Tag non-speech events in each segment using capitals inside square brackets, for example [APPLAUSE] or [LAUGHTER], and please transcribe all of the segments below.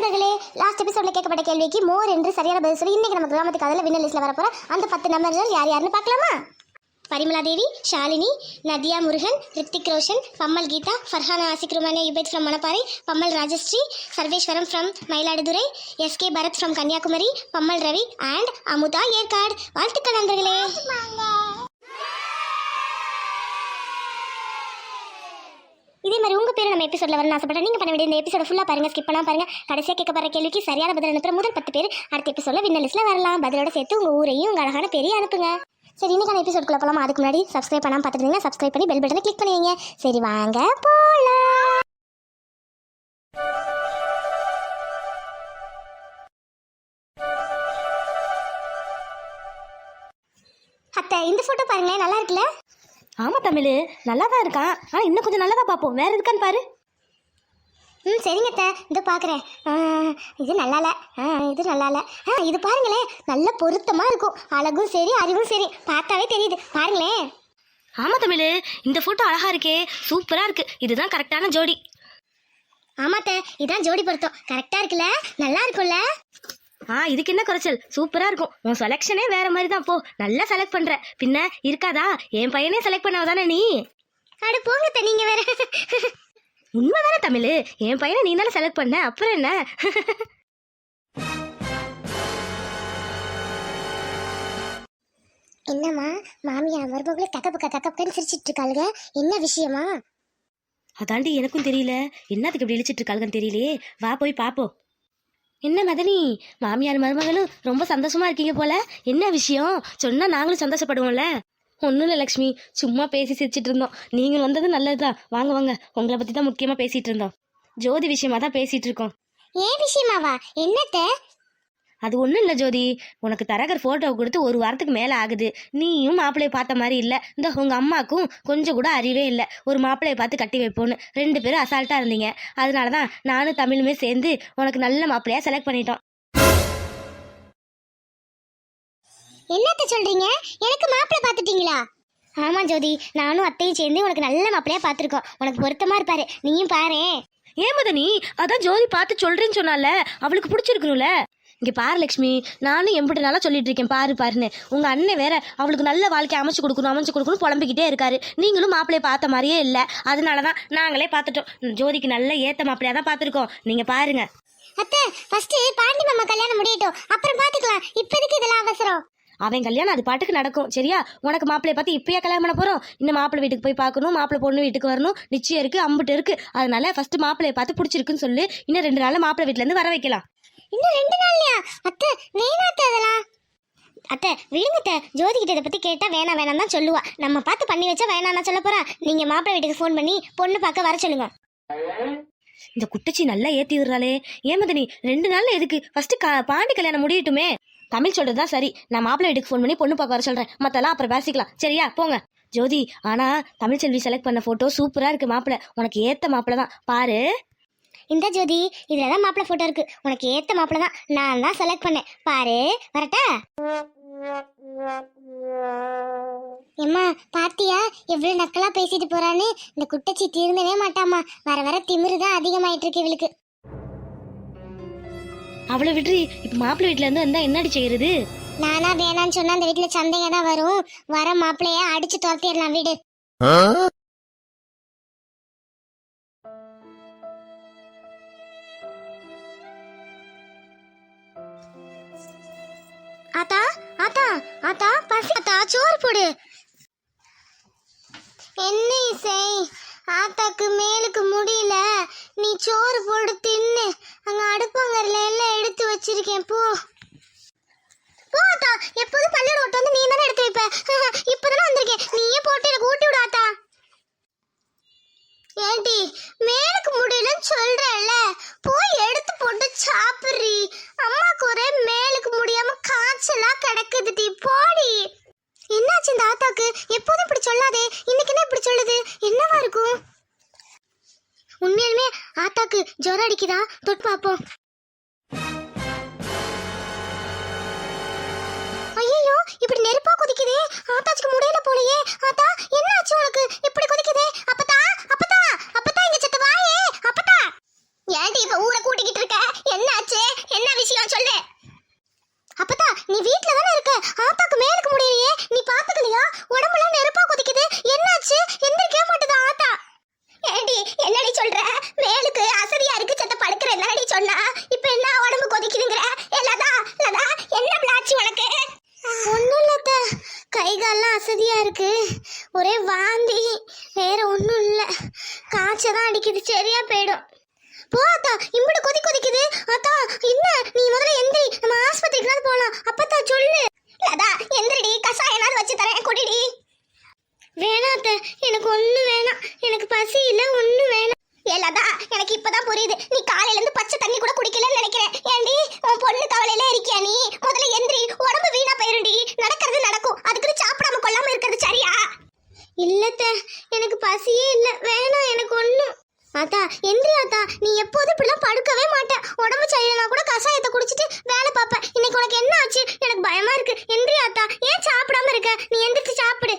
நண்பர்களே லாஸ்ட் எபிசோட்ல கேட்கப்பட்ட கேள்விக்கு மோர் என்று சரியான பதில் சொல்லி இன்னைக்கு நம்ம கிராமத்துக்கு அதில் வின்னர் லிஸ்ட்ல வரப்போற அந்த பத்து நம்பர்கள் யார் யாருன்னு பார்க்கலாமா? பரிமலா தேவி ஷாலினி நதியா முருகன் ரித்திக் ரோஷன் பம்மல் கீதா ஃபர்ஹானா ஆசிக்ருமானியா யுபேத் from Manapparai Pammal Rajashree Sarveswaram from Mayiladuthurai SK Bharath from Kanniyakumari Pammal Ravi and Amudha Yercaud. வாழ்த்துக்கள் நண்பர்களே. இதே மாதிரி உங்கள் பேர் நம்ம எபிசோடில் வரணும் ஆசைப்பட்டா நீங்கள் பண்ண வேண்டிய இந்த எபிசோட ஃபுல்லாக பாருங்கள் ஸ்கிப் பாருங்கள் கடைசியாக கேட்க கேட்கப்படுற கேள்விக்கு சரியான பதில் அனுப்புற முதல் பத்து பேர் அடுத்த எபிசோடில் வின்னர் லிஸ்ட்ல வரலாம். பதிலோட சேர்த்து உங்க ஊரையும் உங்கள் அழகான பேரையும் அனுப்புங்க. சரி இன்னைக்கான எபிசோட்குள்ள போகலாம் அதுக்கு முன்னாடி சப்ஸ்கிரைப் பண்ணாமல் பார்த்துருந்தீங்கன்னா சப்ஸ்கிரைப் பண்ணி பெல் பட்டனை கிளிக் பண்ணுவீங்க சரி வாங்க போலாம். அத்தை இந்த ஃபோட்டோ பாருங்களேன் நல்லா இருக்குல்ல? ஆமா தமிழ் நல்லா தான் இருக்கான். ஆனா இன்னும் கொஞ்சம் நல்லா தான் பார்ப்போம். வேற இருக்கான்னு பாரு. ம் சரிங்க அத்தை. இதோ பார்க்குறேன் இது நல்லா இல்லை ஆ இது நல்லா இல்லை ஆ இது பாருங்களேன். நல்ல பொருத்தமாக இருக்கும். அழகும் சரி அறிவும் சரி. பார்த்தாவே தெரியுது. பாருங்களேன். ஆமா தமிழ் இந்த போட்டோ அழகா இருக்கே. சூப்பரா இருக்கு. இதுதான் கரெக்டான ஜோடி. ஆமாத்த இதான் ஜோடி பொருத்தம். கரெக்டாக இருக்குல்ல? நல்லா இருக்கும்ல? ஆ இதுக்கு என்ன குறைச்சல்? சூப்பரா இருக்கும். உன் செலெக்ஷனே வேற மாதிரி தான் போ. நல்லா செலக்ட் பண்ற. பின்ன இருக்காதா? என் பையனே செலக்ட் பண்ணாதானே நீ? அட போங்க அத்தை, நீங்க வேற. உண்மைதானே தமிழ்? என் பையனை நீ தானே செலக்ட் பண்ண? அப்புறம் என்ன? என்னம்மா மாமியார் மருமகளை கக்கப்புக்க கக்கப்புக்கன்னு சிரிச்சிட்டு இருக்காளுங்க என்ன விஷயமா? அதாண்டி எனக்கும் தெரியல. என்னத்துக்கு இப்படி இழிச்சிட்டு இருக்காளுன்னு தெரியலையே. வா போய் பாப்போம். என்ன மதனி? மாமியார் மருமகளும் ரொம்ப சந்தோஷமா இருக்கீங்க போல. என்ன விஷயம்? சொன்னா நாங்களும் சந்தோஷப்படுவோம்ல. ஒன்றும் இல்லை லக்ஷ்மி. சும்மா பேசி சிரிச்சிட்டு இருந்தோம். நீங்கள் வந்தது நல்லதுதான். வாங்க வாங்க. உங்களை பற்றி தான் முக்கியமாக பேசிகிட்டு இருந்தோம். ஜோதி விஷயமா தான் பேசிட்டு இருக்கோம். ஏன் விஷயமாவா? என்னத்த? அது ஒன்றும் இல்லை ஜோதி. உனக்கு தரகர் ஃபோட்டோ கொடுத்து ஒரு வாரத்துக்கு மேலே ஆகுது. நீயும் மாப்பிள்ளையை பார்த்த மாதிரி இல்லை. இந்த உங்கள் அம்மாக்கும் கொஞ்சம் கூட அறிவே இல்லை. ஒரு மாப்பிள்ளையை பார்த்து கட்டி வைப்போன்னு. ரெண்டு பேரும் அசால்ட்டாக இருந்தீங்க. அதனால தான் நானும் தமிழுமே சேர்ந்து உனக்கு நல்ல மாப்பிள்ளையாக செலக்ட் பண்ணிட்டோம். என்னத்த சொல்றீங்க? எனக்கு மாப்பிள்ளை பார்த்துட்டீங்களா? ஆமா ஜோதி. நானும் அத்தையும் சேர்ந்து உனக்கு நல்ல மாப்பிள்ளையா பார்த்துருக்கோம். உனக்கு பொருத்தமா இருப்பாரு. நீயும் பாரேன். ஏன் மதனி? அதான் ஜோதி பார்த்து சொல்றேன்னு சொன்னால. அவளுக்கு பிடிச்சிருக்கணும்ல. இங்க பாரு லக்ஷ்மி நானும் எம்பிட்டு நாளா சொல்லிட்டு இருக்கேன் பாரு பாருன்னு. உங்க அண்ணன் வேற அவளுக்கு நல்ல வாழ்க்கை அமைச்சு கொடுக்கணும் அமைச்சு கொடுக்கணும் புலம்பிக்கிட்டே இருக்காரு. நீங்களும் மாப்பிள்ளைய பார்த்த மாதிரியே இல்லை. அதனாலதான் நாங்களே பார்த்துட்டோம். ஜோதிக்கு நல்ல ஏத்த மாப்பிள்ளையா தான் பார்த்துருக்கோம். நீங்க பாருங்க. அத்தை ஃபர்ஸ்ட் பாண்டி மாமா கல்யாணம் முடியட்டும். அப்புறம் பாத்துக்கலாம் இப்போதைக்கு இதெல்லாம் அவசரம். அவன் கல்யாணம் அது பாட்டுக்கு நடக்கும். சரியா? உனக்கு மாப்பிள்ளைய பார்த்து இப்பயே கல்யாணம் பண்ண போறோம். இன்னும் மாப்பிள்ளை வீட்டுக்கு போய் பார்க்கணும். மாப்பிள்ளை பொண்ணு வீட்டுக்கு வரணும். நிச்சயம் இருக்கு அம்புட்டு இருக்கு. அதனால ஃபர்ஸ்ட் மாப்பிள்ளைய பார்த்து பிடிச்சிருக்குன்னு சொல்லு. இன்னும் ரெண்டு நாள்ல மாப்பிள்ளை வீட்டுல இருந்து வர வைக்கலாம். இன்னும் ரெண்டு நாள்லையா? அத்தை வேணாத்த அதெல்லாம்? அத்தை விடுங்க ஜோதி கிட்ட இதை பற்றி கேட்டால் வேணாம் வேணாம் தான் சொல்லுவா. நம்ம பார்த்து பண்ணி வச்சா வேணாம் சொல்ல போறா. நீங்க மாப்பிள்ளை வீட்டுக்கு ஃபோன் பண்ணி பொண்ணு பார்க்க வர சொல்லுங்க. இந்த குட்டச்சி நல்லா ஏத்தி விடுறாளே. ஏமதனி ரெண்டு நாள்ல எதுக்கு? ஃபர்ஸ்ட் பாண்டி கல்யாணம் முடியட்டுமே. தமிழ் சொல்றதுதான் சரி. நான் மாப்பிள்ளை வீட்டுக்கு ஃபோன் பண்ணி பொண்ணு பார்க்க வர சொல்றேன். மத்தெல்லாம் அப்புறம் பேசிக்கலாம். சரியா? போங்க. ஜோதி ஆனா தமிழ் செல்வி செலக்ட் பண்ண போட்டோ சூப்பரா இருக்கு மாப்பிள்ளை. உனக்கு ஏத்த மாப்பிள்ளை தான். பாரு. இந்த ஜோதி இதுல தான் மாப்பிள்ளை போட்டோ இருக்கு. உனக்கு ஏத்த மாப்பிள்ளை தான். நான் தான் செலக்ட் பண்ணேன். பாரு வரட்டா? எம்மா பாத்தியா? எவ்வளவு நக்கலா பேசிட்டு போறான்னு? இந்த குட்டச்சி தீர்ந்தவே மாட்டாமா வர வர திமிரு தான் அதிகமாயிட்டு இருக்கு இவளுக்கு. அவளை விட்டு இப்ப மாப்பிள்ளை வீட்டுல இருந்து வந்தா என்னடி செய்யறது? நானா வேணான்னு சொன்னா அந்த வீட்டுல சண்டைங்க தான் வரும். வர மாப்பிள்ளைய அடிச்சு துரத்திடலாம் வீடு. ஆத்தா ஆத்தா ஆத்தா பசி ஆத்தா சோறு போடு. என்ன இசை? ஆத்தாக்கு மேலுக்கு முடியல. நீ சோறு போடு தின்னு. அங்க அடுப்பாங்கரில் எல்லாம் எடுத்து வச்சிருக்கேன் போ. போ ஆத்தா. எப்போதும் பள்ளியோட ஓட்டு வந்து நீ தானே எடுத்து வைப்ப. [LAUGHS] இப்பதானே வந்திருக்கேன். நீயே போட்டு எனக்கு ஊட்டி விடாத்தா ஏண்டி மேலுக்கு முடியலன்னு சொல்றேன்ல. போய் எடுத்து போட்டு சாப்பிடுறி. அம்மாக்கு ஒரே மேலுக்கு முடியாம காய்ச்சலா கிடக்குதுடி. போடி. என்னாச்சு இந்த ஆத்தாக்கு? எப்போதும் இப்படி சொல்லாதே. இன்னைக்கு என்ன இப்படி சொல்லுது? என்னவா இருக்கும்? உண்மையாலுமே ஆத்தாக்கு ஜுரம் அடிக்குதா? தொட்டு பார்ப்போம் ஐயோ இப்படி நெருப்பா கொதிக்குதே. ஆத்தாச்சுக்கு முடியல போலயே. ஆத்தா என்னாச்சு உனக்கு? இப்படி கொதிக்குதே. அப்ப அப்பதா அப்பதா இங்க செத்த வாயே அப்பதா ஏன்டி இப்ப ஊரை கூட்டிக்கிட்டு இருக்க? என்ன விஷயம்? சொல்லு. அப்பதா நீ வீட்ல தானே இருக்க? ஆத்தாக்கு மேலுக்கு முடியலையே. நீ பாத்துக்கலையா? உடம்புலாம் நெருப்பா கொதிக்குது. என்னாச்சு? எந்திரிக்கவே மாட்டுதா ஆத்தா. ஏண்டி என்னடி சொல்ற? மேலுக்கு அசதியா இருக்கு சத்த படுக்கிற என்னடி சொன்னா? இப்ப என்ன உடம்பு கொதிக்குதுங்கிற? எல்லாதா லதா என்ன பிளாச்சு உனக்கு? ஒண்ணும் இல்லத்த கை கால்லாம் அசதியா இருக்கு. ஒரே வாந்தி. வேற ஒண்ணும் இல்ல. காய்ச்சதான் அடிக்குது. சரியா போயிடும் போ அத்தா இம்புட்டு கொதி கொதிக்குது அத்தா என்ன நீ முதல்ல எந்திரி நம்ம ஆஸ்பத்திரிக்கு போலாம் அப்பத்தா சொல்லு லதா எந்திரடி கசாயனாவது வச்சு தரேன் குடிடி வேணாம் அத்தை எனக்கு ஒண்ணு வேணாம் எனக்கு பசி இல்ல ஒண்ணு வேணாம் ஏலதா எனக்கு இப்பதான் புரியுது நீ காலையில இருந்து பச்சை தண்ணி கூட குடிக்கலன்னு நினைக்கிறேன் ஏண்டி உன் பொண்ணு கவலையில இருக்கியா நீ முதல்ல எந்திரி உடம்பு வீணா போயிருண்டி நடக்கிறது நடக்கும் அதுக்கு சாப்பிடாம கொள்ளாம இருக்கிறது சரியா இல்லத்த எனக்கு பசியே இல்ல வேணாம் எனக்கு ஒண்ணும் அத்தா எந்திரி அத்தா நீ எப்போதும் இப்படிலாம் படுக்கவே மாட்ட உடம்பு சரியில்லைனா கூட கசாயத்தை குடிச்சிட்டு வேலை பார்ப்ப இன்னைக்கு உனக்கு என்ன ஆச்சு எனக்கு பயமா இருக்கு எந்திரி அத்தா ஏன் சாப்பிடாம இருக்க நீ எந்திரிச்சு சாப்பிடு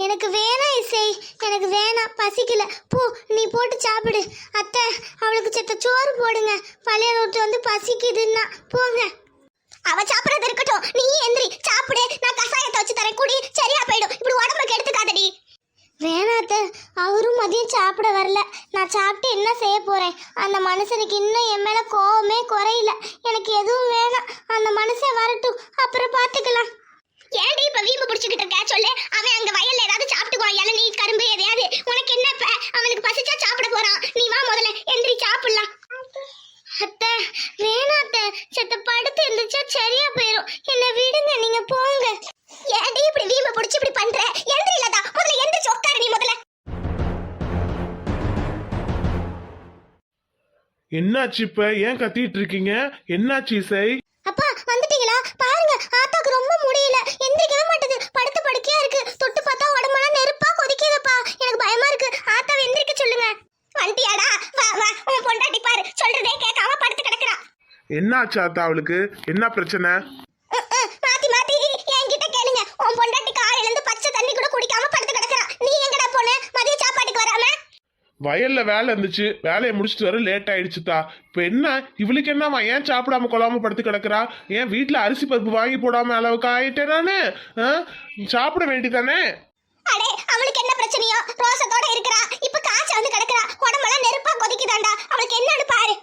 எனக்கு வேணாம் இசை எனக்கு வேணாம் பசிக்கல போ நீ போட்டு சாப்பிடு அத்தை அவளுக்கு செத்த சோறு போடுங்க பழைய ரோட்டு வந்து பசிக்குதுன்னா போங்க அவ சாப்பிடறது இருக்கட்டும் நீ எந்திரி சாப்பிடு நான் கசாயத்தை வச்சு தரேன் குடி சரியா போயிடும். இப்படி உடம்புக்கு கெடுத்துக்காதடி. வேணாத்த அவரும் மதியம் சாப்பிட வரல. நான் சாப்பிட்டு என்ன செய்ய போறேன்? அந்த மனுஷனுக்கு இன்னும் என் மேல கோவமே குறையல. எனக்கு எதுவும் வேணாம். அந்த மனுஷன் வரட்டும். அப்புறம் பார்த்துக்கலாம் ஏன்டி இப்ப வீம்பு பிடிச்சிக்கிட்டு இருக்க? சொல்லு. அவன் அங்க வயல்ல ஏதாவது சாப்பிட்டுக்குவான். இளநீ கரும்பு எதையாவது. உனக்கு என்ன இப்ப? அவனுக்கு பசிச்சா சாப்பிட போறான். நீ வா முதல்ல. எந்திரி சாப்பிடலாம். அத்தை வேணாத்த. செத்த படுத்து எந்திரிச்சா சரியா போயிடும் என்ன விடுங்க. நீங்க போ என்னாச்சு இப்ப? ஏன் கத்திட்டு இருக்கீங்க? என்னாச்சு இசை? அப்பா வந்துட்டீங்களா? பாருங்க ஆத்தாக்கு ரொம்ப முடியல. எந்திரிக்கவே மாட்டுது. படுத்து படுக்கையா இருக்கு. தொட்டு பார்த்தா உடம்பெல்லாம் நெருப்பா கொதிக்குதுப்பா. எனக்கு பயமா இருக்கு. ஆத்தாவை எந்திரிக்க சொல்லுங்க. வண்டியாடா வா வா உன் பொண்டாட்டி பாரு. சொல்றதே கேட்காம படுத்து கிடக்குறா. என்னாச்சு ஆத்தா அவளுக்கு? என்ன பிரச்சனை அஹ், அஹ், மாத்தி மாத்தி என்கிட்ட கேளுங்க உன் பொண்டாட்டி காலையில இருந்து பச்சை தண்ணி கூட குடிக்காம படுத்து கிடக்குறா நீ எங்கடா போன மதிய சாப்பாட்டுக்கு வராம வயல்ல வேலை இருந்துச்சு. வேலையை முடிச்சிட்டு வர லேட் ஆயிடுச்சுதா. இப்ப என்ன? இவளுக்கு என்னம்மா? ஏன் சாப்பிடாம கொள்ளாம படுத்து கிடக்குறா? ஏன் வீட்டுல அரிசி பருப்பு வாங்கி போடாம அளவுக்கு ஆயிட்டேன் நானு? சாப்பிட வேண்டியதானே அடே அவளுக்கு என்ன பிரச்சனையோ? ரோசத்தோட இருக்கிறா. இப்ப காய்ச்ச வந்து கிடக்குறா. உடம்பெல்லாம் நெருப்பா கொதிக்குதாண்டா. அவளுக்கு என்னன்னு பாரு.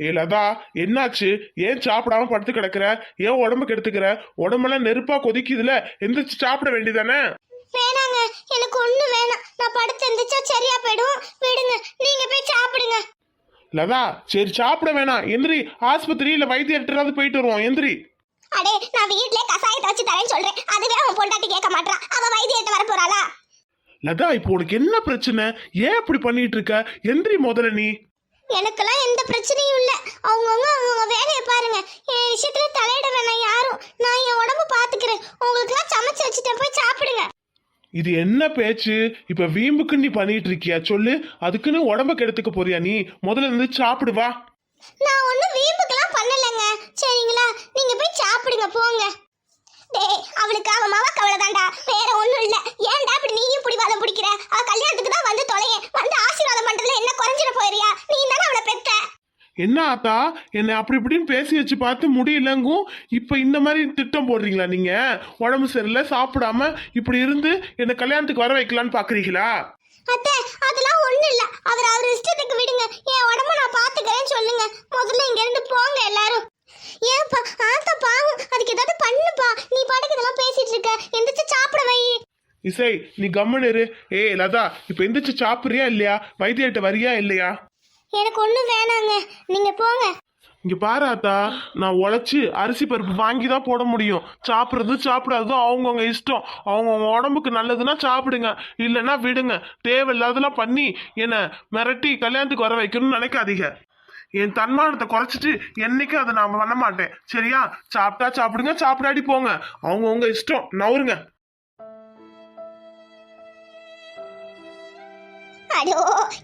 ஏ லதா என்னாச்சு? ஏன் சாப்பிடாம படுத்து கிடக்குற? ஏன் உடம்புக்கு எடுத்துக்கிற? உடம்பெல்லாம் நெருப்பா கொதிக்குதுல. எந்திரிச்சு சாப்பிட வேண்டியதானே வேணாங்க எனக்கு ஒண்ணு வேணாம் நான் படுத்து இருந்துச்சா சரியா போயிடும் விடுங்க நீங்க போய் சாப்பிடுங்க லதா சரி சாப்பிட வேணாம். எந்திரி ஆஸ்பத்திரி இல்ல வைத்தியர்கிட்ட போயிட்டு வருவோம். எந்திரி. அடே நான் வீட்லயே கசாயத்தை வச்சு தரேன்னு சொல்றேன். அதுவே அவன் பொண்டாட்டி கேட்க மாட்றா. அவ வைத்தியத்தை வர போறாளா? லதா இப்போ உனக்கு என்ன பிரச்சனை? ஏன் இப்படி பண்ணிட்டு இருக்க? எந்திரி முதல்ல நீ. எனக்கெல்லாம் எந்த பிரச்சனையும் இல்ல. அவங்கவுங்க அவங்க வேலையை பாருங்க. என் விஷயத்துல தலையிட வேணாம் யாரும். நான் என் உடம்ப பாத்துக்கிறேன் உங்களுக்குலாம் சமைச்சு வச்சுட்டேன். போய் சாப்பிடுங்க. இது என்ன பேச்சு? இப்ப வீம்புக்கு நீ பண்ணிட்டு இருக்கியா சொல்லு. அதுக்குன்னு உடம்ப கெடுத்துக்க போறியா நீ? முதல்ல இருந்து சாப்பிடு வா. நான் ஒன்றும் வீம்புக்கெல்லாம் பண்ணலைங்க. சரிங்களா? நீங்க போய் சாப்பிடுங்க போங்க. டேய் அவளுக்கு அவன் மவ கவலைதான்டா. வேற ஒண்ணும் இல்ல. ஏன்டா இப்படி நீயும் பிடிவாதம் பிடிக்கிற? அவ கல்யாணத்துக்கு தான் வந்து தொலையேன். வந்து ஆசீர்வாதம் பண்றதுல என்ன குறைஞ்சிட போறியா? நீ தானே அவளை பெற்ற என்ன ஆத்தா? என்னை அப்படி இப்படின்னு பேசி வச்சு பார்த்து முடியலங்கும் இப்ப இந்த மாதிரி திட்டம் போடுறீங்களா நீங்க? உடம்பு சரியில்லை சாப்பிடாம இப்படி இருந்து என்னை கல்யாணத்துக்கு வர வைக்கலான்னு பாக்குறீங்களா அத்தை அதெல்லாம் ஒண்ணும் இல்ல. அவர் அவர் இஷ்டத்துக்கு விடுங்க. என் உடம்ப நான் பாத்துக்கிறேன்னு சொல்லுங்க. முதல்ல இங்க இருந்து போங்க எல்லாரும். ஏன்பா ஆத்தா பாவம். அதுக்கு ஏதாவது பண்ணுப்பா. நீ பாட்டுக்கு இதெல்லாம் பேசிட்டு இருக்க. எந்திரிச்சு சாப்பிட வை. இசை நீ கம்முன்னு இரு. ஏய் லதா இப்ப எந்திரிச்சு சாப்பிடுறியா இல்லையா? வைத்தியர்கிட்ட வரியா இல்லையா? எனக்கு ஒண்ணும் வேணாங்க. நீங்க போங்க. இங்க பாரு ஆத்தா நான் உழைச்சி அரிசி பருப்பு வாங்கி தான் போட முடியும். சாப்பிட்றது சாப்பிடாததும் அவங்கவுங்க இஷ்டம். அவங்கவுங்க உடம்புக்கு நல்லதுன்னா சாப்பிடுங்க. இல்லைன்னா விடுங்க. தேவையில்லாதெல்லாம் பண்ணி என்னை மிரட்டி கல்யாணத்துக்கு வர வைக்கணும்னு நினைக்காதீங்க. என் தன்மானத்தை குறைச்சிட்டு என்னைக்கும் அதை நான் பண்ண மாட்டேன். சரியா? சாப்பிட்டா சாப்பிடுங்க சாப்பிடாடி போங்க. அவங்கவுங்க இஷ்டம். நவருங்க. அடோ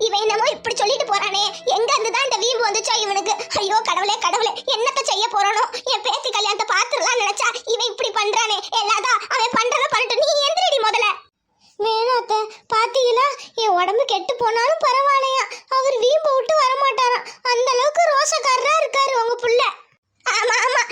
இவன் என்னமோ இப்படி சொல்லிட்டு போறானே. எங்க இருந்து தான் இந்த வீம்பு வந்துச்சோ இவனுக்கு? ஐயோ கடவுளே கடவுளே என்னத்த செய்ய போறானோ? என் பேத்தி கல்யாணத்தை பாத்துடலாம் நினைச்சா இவன் இப்படி பண்றானே. எல்லாதா அவன் பண்றத பண்ணிட்டு நீ எந்திரடி முதல்ல. வேணாத்த பாத்தீங்களா? என் உடம்பு கெட்டு போனாலும் பரவாயில்லையா? அவர் வீம்பு விட்டு வரமாட்டாராம். அந்த அளவுக்கு ரோசக்காரரா இருக்க உங்க புள்ள ஆமா ஆமா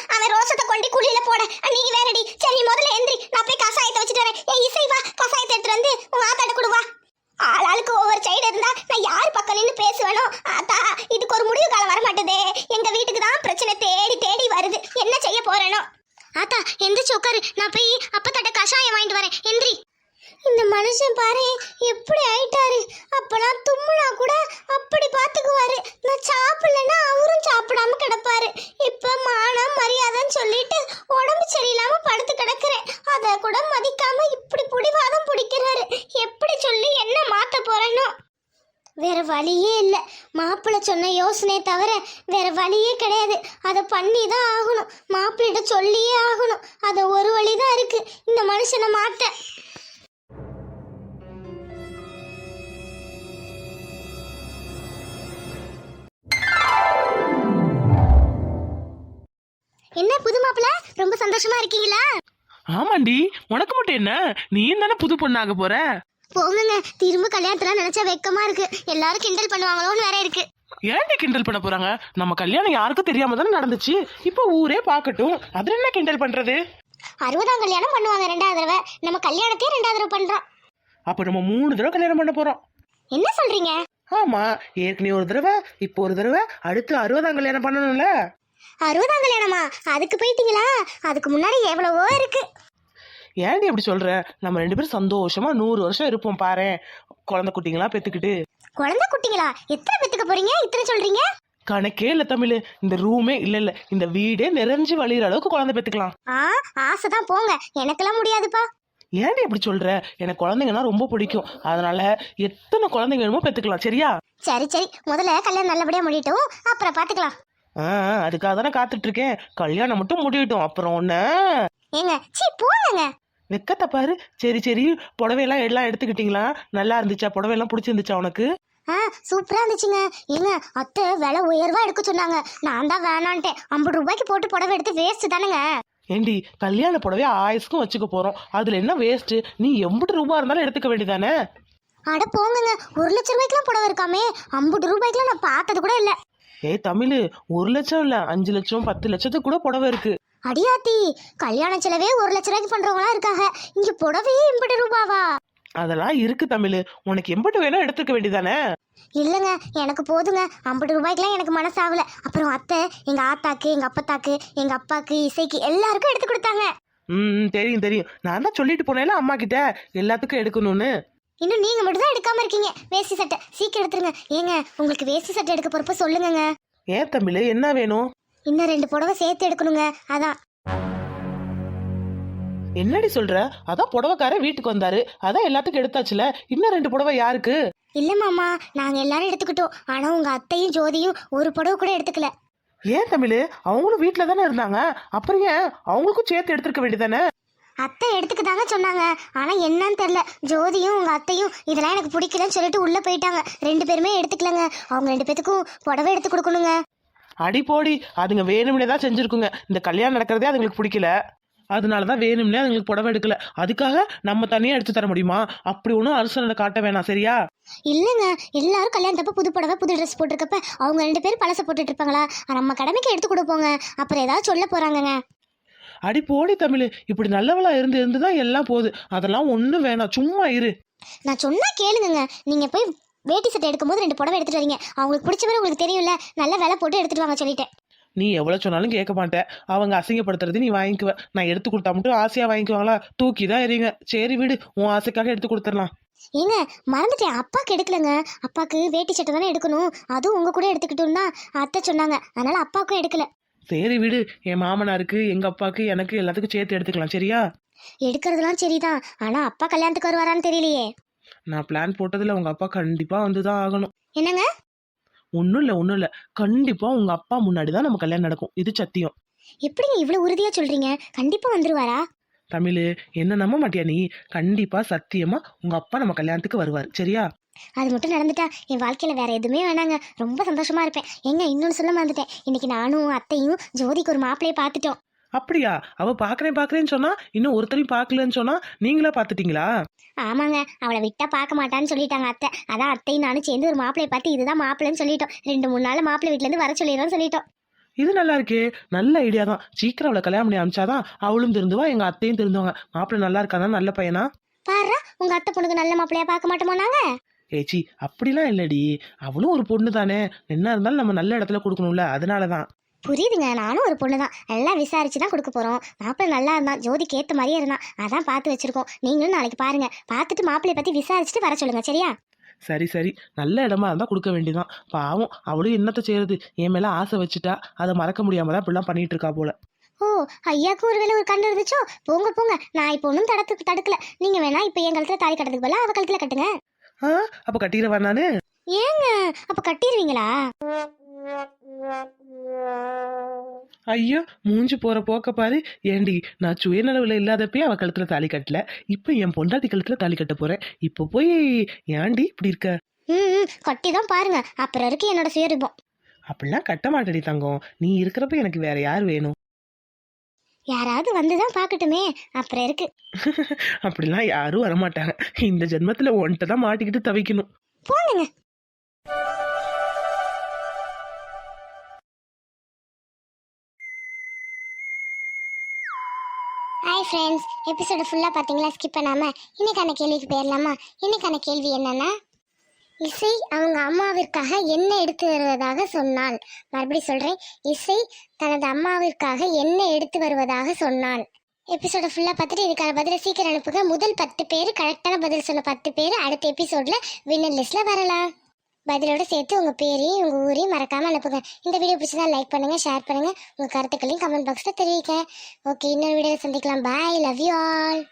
நின்று பேசுவேனோ ஆத்தா இதுக்கு ஒரு முடிவு காலம் வர மாட்டேதே எங்க வீட்டுக்கு தான் பிரச்சனை தேடி தேடி வருது என்ன செய்ய போறேனோ ஆத்தா எந்திரிச்சு உட்காரு நான் போய் அப்பத்தட்ட கஷாயம் வாங்கிட்டு வரேன் எந்திரி இந்த மனுஷன் பாரு எப்படி ஆயிட்டாரு அப்பெல்லாம் தும்முனா கூட அப்படி பாத்துக்குவாரு நான் சாப்பிடலன்னா அவரும் சாப்பிடாம கிடப்பாரு இப்ப மானம் மரியாதைன்னு சொல்லிட்டு உடம்பு சரியில்லாம படுத்து கிடக்குறேன் அத கூட மதிக்காம இப்படி புடிவாதம் பிடிக்கிறாரு எப்படி சொல்லி என்ன மாத்த போறேனோ வேற வழியே இல்லை மாப்பிள்ளை சொன்ன யோசனையை தவிர வேற வழியே கிடையாது. அதை பண்ணி தான் ஆகணும். மாப்பிள்ளைகிட்ட சொல்லியே ஆகணும். அது ஒரு வழி தான் இருக்கு. இந்த மனுஷனை மாத்த. என்ன புது மாப்பிள்ளை? ரொம்ப சந்தோஷமா இருக்கீங்களா? ஆமாண்டி உனக்கு மட்டும் என்ன? நீ தானே புது பொண்ணாக போற? போங்கங்க. திரும்ப கல்யாணத்துல நினைச்சா வெக்கமா இருக்கு. எல்லாரும் கிண்டல் பண்ணுவாங்களோன்னு வேற இருக்கு. ஏன்டி கிண்டல் பண்ண போறாங்க? நம்ம கல்யாணம் யாருக்கும் தெரியாம தானே நடந்துச்சு. இப்போ ஊரே பார்க்கட்டும். அதுல என்ன கிண்டல் பண்றது? அறுபதாம் கல்யாணம் பண்ணுவாங்க ரெண்டாவது தடவை. நம்ம கல்யாணத்தையே ரெண்டாவது தடவை பண்றோம். அப்ப நம்ம மூணு தடவை கல்யாணம் பண்ண போறோம். என்ன சொல்றீங்க? ஆமா ஏற்கனவே ஒரு தடவை இப்போ ஒரு தடவை அடுத்து அறுபதாம் கல்யாணம் பண்ணணும்ல. அறுபதாம் கல்யாணமா? அதுக்கு போயிட்டீங்களா? அதுக்கு முன்னாடி எவ்வளவோ இருக்கு. ஏன்டி அப்படி சொல்ற? நம்ம ரெண்டு பேரும் சந்தோஷமா நூறு வருஷம் இருப்போம் பாரேன். குழந்தை குட்டிங்களா பெத்துக்கிட்டு. குழந்தை குட்டிங்களா எத்தனை பெத்துக்க போறீங்க? இத்தனை சொல்றீங்க? கணக்கே இல்ல தமிழ். இந்த ரூமே இல்ல இல்ல. இந்த வீடே நிறைஞ்சு வழியிற அளவுக்கு குழந்தை பெத்துக்கலாம். ஆ ஆசைதான் போங்க. எனக்கெல்லாம் முடியாதுப்பா. ஏன்டி அப்படி சொல்ற? எனக்கு குழந்தைங்கன்னா ரொம்ப பிடிக்கும். அதனால எத்தனை குழந்தைங்க வேணுமோ பெத்துக்கலாம். சரியா? சரி சரி. முதல்ல கல்யாணம் நல்லபடியா முடியட்டும். அப்புறம் பாத்துக்கலாம். ஆ அதுக்காக தானே காத்துட்டு இருக்கேன். கல்யாணம் மட்டும் முடியட்டும். அப்புறம் ஒன்ன ஏங்க சீ போங்க. வெக்கத்தை பாரு. சரி சரி. புடவையெல்லாம் எல்லாம் எடுத்துக்கிட்டீங்களா? நல்லா இருந்துச்சா? புடவையெல்லாம் பிடிச்சிருந்துச்சா உனக்கு? ஆ சூப்பரா இருந்துச்சுங்க. ஏங்க அத்தை விலை உயர்வா எடுக்க சொன்னாங்க. நான் தான் வேணான்ட்டேன். ஐம்பது ரூபாய்க்கு போட்டு புடவை எடுத்து வேஸ்ட் தானேங்க. ஏண்டி கல்யாண புடவைய ஆயுஸ்க்கும் வச்சுக்க போறோம். அதுல என்ன வேஸ்ட் நீ எண்பது ரூபா இருந்தாலும் எடுத்துக்க வேண்டியதானே? அட போங்கங்க. ஒரு லட்ச ரூபாய்க்குலாம் புடவை இருக்காமே. ஐம்பது ரூபாய்க்குலாம் நான் பார்த்தது கூட இல்ல. ஏய் தமிழ் ஒரு லட்சம் இல்ல. அஞ்சு லட்சம் பத்து லட்சத்துக்கு கூட புடவை இருக்கு. அடியாத்தி கல்யாண செலவே ஒரு லட்ச ரூபாய்க்கு பண்றவங்களா இருக்காங்க. இங்க புடவையே எண்பது ரூபாவா? அதெல்லாம் இருக்கு தமிழ். உனக்கு எம்பட்டு வேணா எடுத்துக்க வேண்டியதானே? இல்லைங்க எனக்கு போதுங்க. ஐம்பது ரூபாய்க்குலாம் எனக்கு மனசாகல அப்புறம் அத்தை எங்க ஆத்தாக்கு எங்க அப்பத்தாக்கு எங்க அப்பாக்கு இசைக்கு எல்லாருக்கும் எடுத்து கொடுத்தாங்க. ம் தெரியும் தெரியும். நான் தான் சொல்லிட்டு போனேன்ல அம்மா கிட்ட எல்லாத்துக்கும் எடுக்கணும்னு. இன்னும் நீங்க மட்டும் தான் எடுக்காம இருக்கீங்க. வேஷ்டி சட்டை. சீக்கிரம் எடுத்துருங்க. ஏங்க உங்களுக்கு வேஷ்டி சட்டை எடுக்க போறப்ப சொல்லுங்கங்க. ஏன் தமிழ்? என்ன வேணும்? இன்னும் ரெண்டு புடவை சேர்த்து எடுக்கணுங்க. அதான். என்னடி சொல்ற? அதான் புடவைக்காரன் வீட்டுக்கு வந்தாரு. அதான் எல்லாத்துக்கும் எடுத்தாச்சுல. இன்னும் ரெண்டு புடவை யாருக்கு? இல்ல மாமா நாங்க எல்லாரும் எடுத்துக்கிட்டோம். ஆனா உங்க அத்தையும் ஜோதியும் ஒரு புடவை கூட எடுத்துக்கல. ஏன் தமிழ்? அவங்களும் வீட்டில் தானே இருந்தாங்க. அப்புறம் ஏன்? அவங்களுக்கும் சேர்த்து எடுத்துருக்க வேண்டியதானே அத்தை எடுத்துக்கிட்டாங்க சொன்னாங்க. ஆனா என்னன்னு தெரியல. ஜோதியும் உங்க அத்தையும் இதெல்லாம் எனக்கு பிடிக்கலன்னு சொல்லிட்டு உள்ள போயிட்டாங்க. ரெண்டு பேருமே எடுத்துக்கலங்க. அவங்க ரெண்டு பேத்துக்கும் புடவை எடுத்து கொடுக்கணுங்க. அடி போடி அதுங்க வேணும்னே தான் செஞ்சிருக்குங்க. இந்த கல்யாணம் நடக்கிறதே அதுங்களுக்கு பிடிக்கல. அதனால தான் வேணும்னே அதுங்களுக்கு புடவை எடுக்கல. அதுக்காக நம்ம தனியாக எடுத்து தர முடியுமா? அப்படி ஒன்றும் அரசனை காட்ட வேணாம் சரியா? இல்லைங்க. எல்லாரும் கல்யாணத்தப்ப புது புடவை புது ட்ரெஸ் போட்டிருக்கப்ப அவங்க ரெண்டு பேரும் பழச போட்டுட்டு இருப்பாங்களா? நம்ம கடமைக்கு எடுத்து கொடுப்போங்க. அப்புறம் ஏதாவது சொல்ல போறாங்கங்க. அடி போடி தமிழ். இப்படி நல்லவளா இருந்து இருந்து தான் எல்லாம் போகுது. அதெல்லாம் ஒன்றும் வேணாம். சும்மா இரு. நான் சொன்னா கேளுங்கங்க. நீங்க போய் வேட்டி சட்டை எடுக்கும்போது ரெண்டு புடவை எடுத்துட்டு வரீங்க. அவங்களுக்கு பிடிச்ச மாதிரி உங்களுக்கு தெரியும்ல. நல்ல விலை போட்டு எடுத்துட்டு வாங்க சொல்லிட்டேன் நீ எவ்வளோ சொன்னாலும் கேட்க மாட்டேன். அவங்க அசிங்கப்படுத்துறது நீ வாங்கிக்குவ. நான் எடுத்து கொடுத்தா மட்டும் ஆசையாக வாங்கிக்குவாங்களா? தூக்கி தான் எறிங்க சரி விடு. உன் ஆசைக்காக எடுத்து கொடுத்துடலாம். ஏங்க மறந்துட்டேன் அப்பாக்கு எடுக்கலங்க. அப்பாக்கு வேட்டி சட்டை தானே எடுக்கணும். அதுவும் உங்க கூட எடுத்துக்கிட்டோம் தான் அத்தை சொன்னாங்க. அதனால அப்பாவுக்கும் எடுக்கல. சரி விடு. என் மாமனாருக்கு எங்க அப்பாக்கு எனக்கு எல்லாத்துக்கும் சேர்த்து எடுத்துக்கலாம். சரியா? எடுக்கிறதுலாம் சரிதான். ஆனா அப்பா கல்யாணத்துக்கு வருவாரான்னு தெரியலையே. நான் பிளான் போட்டதுல உங்க அப்பா கண்டிப்பா வந்து தான் ஆகணும். என்னங்க? ஒன்றும் இல்லை ஒன்றும் இல்லை. கண்டிப்பா உங்க அப்பா முன்னாடி தான் நம்ம கல்யாணம் நடக்கும். இது சத்தியம். எப்படிங்க இவ்வளவு உறுதியா சொல்றீங்க? கண்டிப்பா வந்துருவாரா? தமிழ் என்ன நம்ப மாட்டியா நீ? கண்டிப்பா சத்தியமா உங்க அப்பா நம்ம கல்யாணத்துக்கு வருவார். சரியா? அது மட்டும் நடந்துட்டா என் வாழ்க்கையில வேற எதுவுமே வேணாங்க. ரொம்ப சந்தோஷமா இருப்பேன். எங்க இன்னொன்னு சொல்ல மறந்துட்டேன். இன்னைக்கு நானும் அத்தையும் ஜோதிக்கு ஒரு மாப்பிளைய பார்த்துட்டோம். அப்படியா? அவ பாக்குறேன் பாக்குறேன்னு சொன்னா இன்னும் ஒருத்தரையும் பார்க்கலன்னு சொன்னா நீங்களா பாத்துட்டீங்களா? ஆமாங்க. அவளை விட்டா பார்க்க மாட்டான்னு சொல்லிட்டாங்க அத்தை. அதான் அத்தையும் நானும் சேர்ந்து ஒரு மாப்பிளைய பார்த்து இதுதான் மாப்பிள்ளைன்னு சொல்லிட்டோம். ரெண்டு மூணு நாள் மாப்பிள்ளை வீட்ல இருந்து வர சொல்லிடுறோம் சொல்லிட்டோம். இது நல்லா இருக்கே. நல்ல ஐடியா தான். சீக்கிரம் அவளை கல்யாணம் பண்ணி அமிச்சாதான் அவளும் திருந்துவா எங்க அத்தையும் திருந்துவாங்க. மாப்பிள்ளை நல்லா இருக்காதான் நல்ல பையனா? பாரு உங்க அத்தை பொண்ணுக்கு நல்ல மாப்பிள்ளையா பார்க்க மாட்டோமோ நாங்க? ஏச்சி அப்படிலாம் இல்லடி. அவளும் ஒரு பொண்ணு தானே என்ன இருந்தாலும் நம்ம நல்ல இடத்துல கொடுக்கணும்ல. அதனால தான் புரியுதுங்க. நானும் ஒரு பொண்ணு தான் எல்லாம் விசாரிச்சு தான் கொடுக்க போறோம். மாப்பிள்ளை நல்லா இருந்தான். ஜோதிக்கு ஏத்த மாதிரியே இருந்தான். அதான் பார்த்து வச்சிருக்கோம். நீங்களும் நாளைக்கு பாருங்க. பார்த்துட்டு மாப்பிள்ளைய பத்தி விசாரிச்சுட்டு வர சொல்லுங்க. சரியா? சரி சரி. நல்ல இடமா இருந்தா கொடுக்க வேண்டியதான் பாவம் அவளும் என்னத்த செய்யறது? என் மேல ஆசை வச்சுட்டா அதை மறக்க முடியாம தான் இப்படிலாம் பண்ணிட்டு இருக்கா போல. ஓ ஐயாக்கும் ஒரு வேளை ஒரு கண்ணு இருந்துச்சோ? போங்க போங்க. நான் இப்போ ஒன்றும் தடுத்து தடுக்கல. நீங்க வேணா இப்போ என் கழுத்துல தாலி கட்டுறதுக்கு பதிலா அவ கழுத்துல கட்டுங்க. ஆ அப்ப கட்டிடுவேன் நானு? ஏங்க அப்ப கட்டிடுவீங்களா? ஐயோ மூஞ்சி போற போக்க பாரு. ஏண்டி நான் சுயநலவுல இல்லாதப்பே அவ கழுத்துல தாலி கட்டல. இப்ப என் பொண்டாட்டி கழுத்துல தாலி கட்ட போறேன். இப்ப போய் ஏண்டி இப்படி இருக்க? ம் கட்டி தான் பாருங்க. அப்புறம் இருக்கு என்னோட சுயரூபம். அப்படிலாம் கட்ட மாட்டடி தங்கம். நீ இருக்கிறப்ப எனக்கு வேற யார் வேணும்? யாராவது வந்து தான் பார்க்கட்டுமே. அப்புறம் இருக்கு. [LAUGHS] அப்படிலாம் யாரும் வரமாட்டாங்க. இந்த ஜென்மத்துல ஒன்ட்ட தான் மாட்டிக்கிட்டு தவிக்கணும். போங்க. ஹாய் ஃப்ரெண்ட்ஸ் எபிசோடு ஃபுல்லாக பார்த்தீங்களா? ஸ்கிப் பண்ணாமல் இன்னைக்கான கேள்விக்கு போயிடலாமா? இன்னைக்கான கேள்வி என்னென்னா இசை அவங்க அம்மாவிற்காக என்ன எடுத்து வருவதாக சொன்னாள். மறுபடியும் சொல்கிறேன் இசை தனது அம்மாவிற்காக என்ன எடுத்து வருவதாக சொன்னாள். எபிசோட ஃபுல்லாக பார்த்துட்டு இதுக்கான பதிலை சீக்கிரம் அனுப்புங்க. முதல் பத்து பேர் கரெக்டான பதில் சொன்ன பத்து பேர் அடுத்த எபிசோடில் வின்னர் லிஸ்ட்டில் வரலாம். பதிலோட சேர்த்து உங்கள் பேரையும் உங்கள் ஊரையும் மறக்காமல் அனுப்புங்க. இந்த வீடியோ பிடிச்சதா லைக் பண்ணுங்கள் ஷேர் பண்ணுங்கள் உங்கள் கருத்துக்களையும் கமெண்ட் பாக்ஸில் தெரிவிக்க ஓகே இன்னொரு வீடியோவில் சந்திக்கலாம். Bye love you all